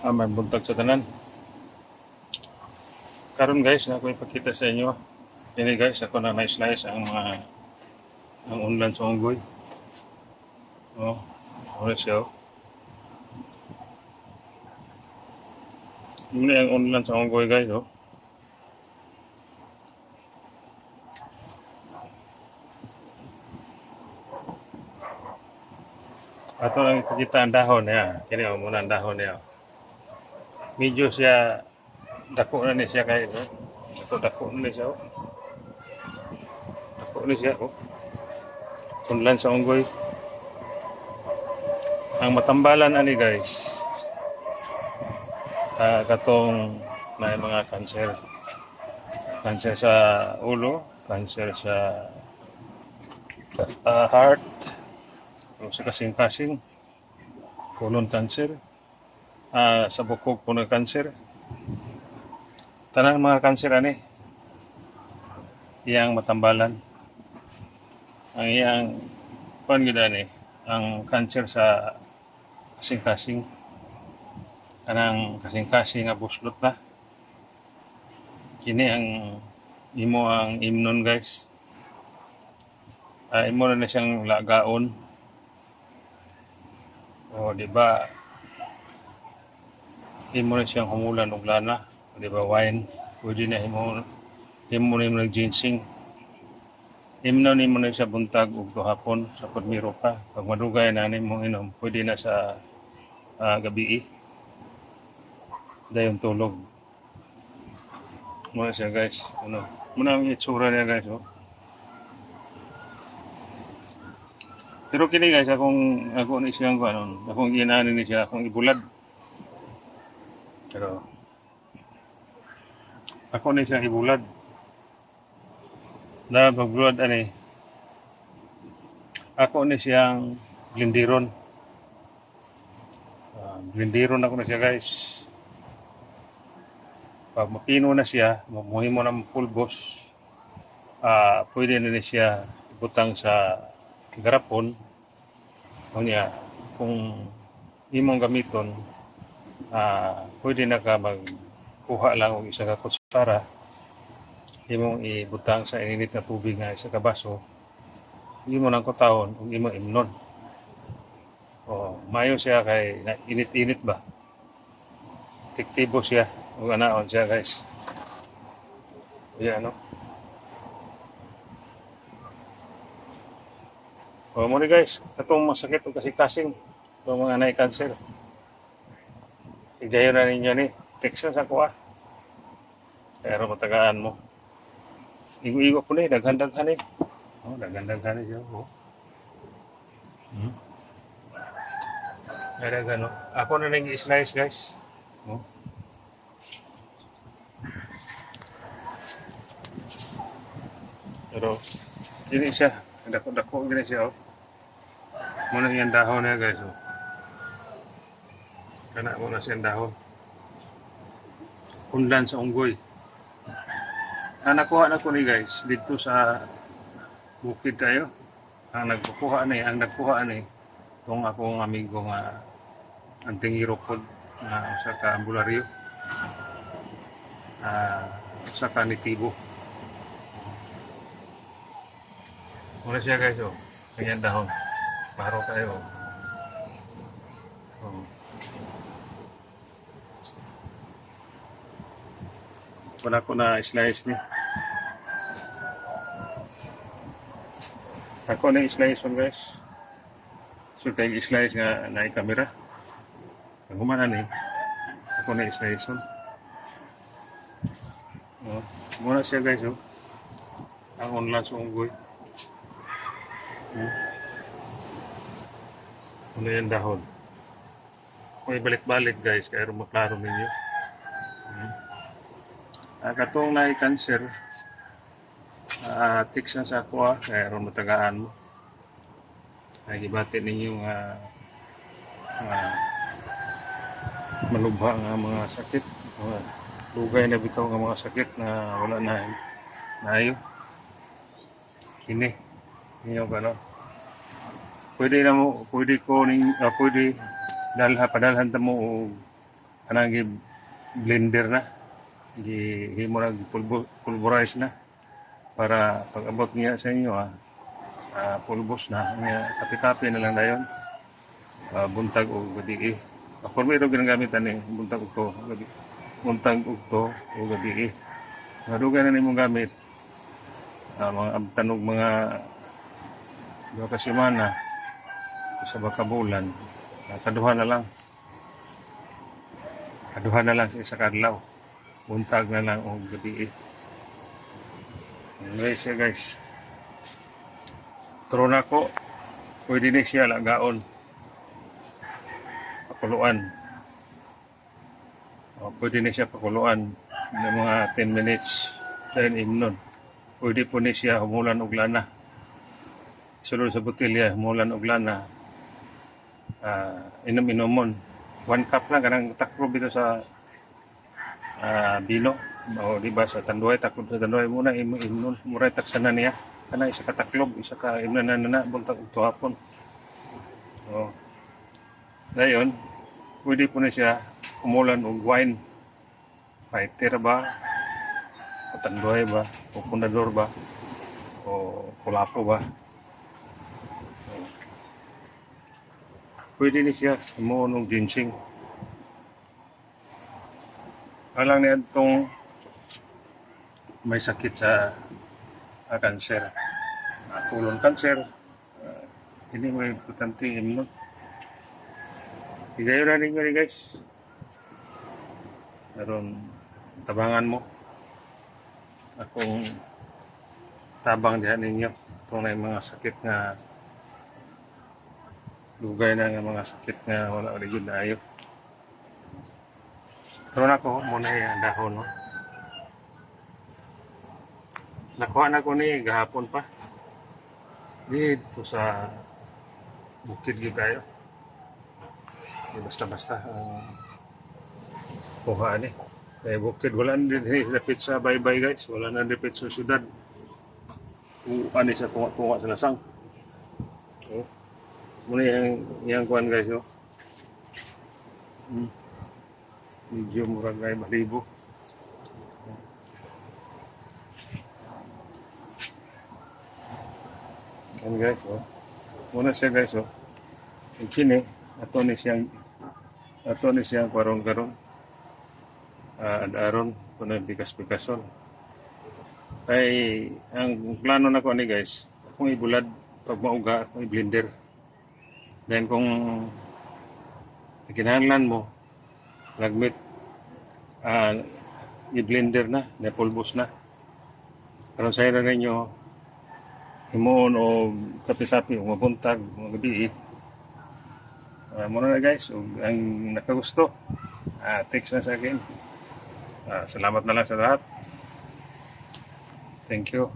Ah, may buntag sa tanan. Karon guys, na ako ipakita sa inyo. Ini guys, ako na na-slice ang mga ang unlan sa unggoy. Oh, ano siya? oh. Muna ang unlan sa unggoy guys, oh. Ato lang ipakita ang dahon niya. Kini oh, muna ang dahon niya. Medyo siya dako na ni siya kay no? Dako dako na ni siya. Oh. Dako ni siya oh. Unlan sa unggoy. Ang matambalan ani guys. Ah, katong na mga cancer. Cancer sa ulo, cancer sa ah, heart, o sa kasing-kasing, colon cancer, ah, sa bukog puno cancer. Tanang mga cancer ani, iyang matambalan. Ang iyang, kuan gid ani, ang cancer sa kasing-kasing, kanang kasing-kasing nga buslot na. Kini ang imo ang imnon guys. Ah, imo na na siyang lagaon. O, di ba? Imo na siyang humulan og lana. Di ba, wine. Pwede na imo, imo na imo nag-ginseng. Imo na imo na sa buntag ug hapon sa pagmiro pa. Pag madugay na nimo inom, pwede na sa ah, gabi. Dayon tulog. Muna siya guys. Ano? Muna ang itsura niya guys. Oh. Pero kini guys, akong ako ni siyang ano, akong inani ni siya, akong ibulad. Pero ako ni siyang ibulad. Na pagbulad ani. Ako ni siyang blindiron. Uh, blindiron ako na siya guys. Pag mapino na siya, mamuhi mo ng pulbos, ah pwede na ni siya ibutang sa garapon o niya kung imong gamiton ah pwede na ka magkuha lang og isa ka kutsara. Imong ibutang sa init na tubig nga isa ka baso. Imo nang kutahon ug imo imnon. O mayo siya kay init-init ba? Tiktibo siya ug anaon siya guys. Ayan, ano? O mo guys, katong masakit o kasing-kasing, itong mga nay cancer. Igayon na ninyo ni, text sa kuha. Pero matagaan mo. Igo-igo po ni, daghan-daghan ni. Oh, daghan-daghan ni siya. Oh. Hmm. Ay, daghan, oh. Ako na nang i-slice guys. Oh. Pero, yun siya. Dako-dako gini siya, oh. Muna yung dahon niya, guys, oh. Kana mo na siyang dahon. Undan sa unggoy. Na nakuha na ko ni guys, dito sa bukid tayo. Ang nagkukuha ni, ang nagkuha ni, itong akong amigo nga anting irokod na sa ka ambularyo. Ah, sa kanitibo. Muna siya guys, oh. Ganyan dahon. Paro tayo. Oh. Wala ko na slice ni. Ako na slice on guys. So kay slice nga na kamera. Ang humana ni. Ako na slice on. Oh, muna siya guys oh. Ang online sa unggoy. Hmm. Ano yan dahon? Kung ibalik-balik guys, kaya maklaro ninyo. Ah, katong na cancer, ah, tiks na sa ako ah, kaya ron matagaan mo. Ay, gibati ninyo nga ah, malubha nga mga sakit. Mga lugay na bitaw nga mga sakit na wala na nayo. Kini, ninyo gano. Pwede na mo, pwede ko ning, ah, pwede dalha padalhan mo og kanang gi blender na gi himo na pulverize na para pag abot niya sa inyo ah, ah, pulbos na. Niya kapi-kapi na lang dayon. Ah, buntag o gabi ako may ito ginagamit ani buntag og to gabi. Buntag og to o gabi Madugay na nimong gamit. Ah, mga abtanog mga dua ka semana sa baka bulan ah, kaduha na lang. Kaduha na lang sa isa kadlaw buntag na lang o gabi okay siya guys. Turo na ko pwede na siya lagaon. Pakuluan. O, pwede na siya pakuluan ng mga 10 minutes. Dahil imnon pwede po ni siya humulan og lana. Sulod sa botelya humulan og lana. Ah, inom-inomon. One cup lang kanang taklob dito sa ah, bino o di ba? Sa tanduay taklob sa tanduay. Muna imnon muray taksana niya. Kana isa ka taklob isa ka imnon na na buntag og tuhapon o dayon pwede po na siya umulan og wine. Fighter ba? O tanduay ba? O pundador ba? O kulapo ba? Pwede ni siya mo ng ginseng alang niya itong may sakit sa ah, kanser ah, kulon kanser ah, ini may importante imnon higayon na ninyo ni guys. Meron tabangan mo. Akong tabang dihan ninyo kung may mga sakit nga lugay na nga mga sakit nga wala uli yun na ayo. Pero na ko muna yung dahon no. Nakuha na ko ni gahapon pa. Dito sa bukid yun tayo. Basta-basta ang kuhaan eh. Kaya bukid, wala na din dapit sa baybay guys. Wala na dapit sa syudad. Kung ano sa tunga-tunga sa lasang. Oh. Muna yung, yung kuhan guys, oh. Hmm. Medyo murag ay malibo. Yan guys, oh. Muna siya guys, oh. Yung kini, ato ni siyang ato ni siyang karong-karong uh, aron kuno bigas-bigason. Kay ang plano na ko ni guys, kung ibulad pag mauga, akong i-blender. Then kung kinahanglan mo, lagmit ah i-blender na, napulbos na. Karon sa na ninyo, himoon o kapi-kapi o mabuntag, mga gabi. Uh, muna na guys, ug ang nakagusto, ah text na sa akin. Ah, salamat na lang sa lahat. Thank you.